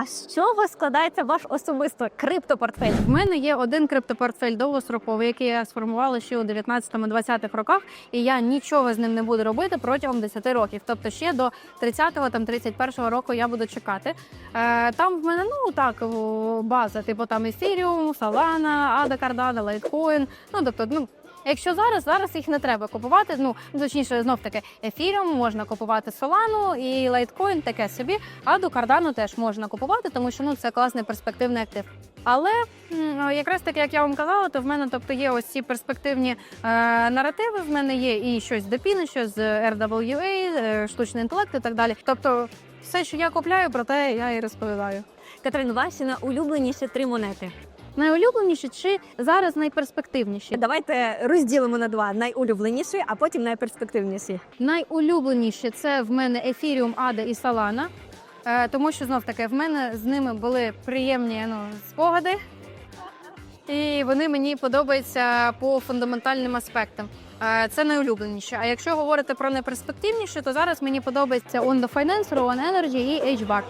А з чого складається ваш особисто криптопортфель? В мене є один криптопортфель довгостроковий, який я сформувала ще у 19-20-х роках, і я нічого з ним не буду робити протягом 10 років. Тобто ще до 30-го, там 31-го року я буду чекати. Е, там в мене ну так база, типу там Ethereum, Solana, ADA, Cardano, Litecoin. Ну тобто, ну. Якщо зараз, зараз їх не треба купувати. Ну точніше, знов таки Ethereum можна купувати Solana і Litecoin таке собі. А до Cardano теж можна купувати, тому що ну це класний перспективний актив. Але якраз таки, як я вам казала, то в мене тобто є ось ці перспективні е, наративи. В мене є і щось з Допіни, щось з RWA, е, штучний інтелект і так далі. Тобто, все, що я купляю, про те я і розповідаю. Катерин, ваші найулюбленіші три монети. Найулюбленіші чи зараз найперспективніші? Давайте розділимо на два: найулюбленіші, а потім найперспективніші. Найулюбленіші це в мене Ethereum, ADA і Solana. Е, тому що знов таки в мене з ними були приємні ну, спогади, і вони мені подобаються по фундаментальним аспектам. Е, Це найулюбленіше. А якщо говорити про найперспективніше, то зараз мені подобається On the Finance, Rowan Energy і HBAR.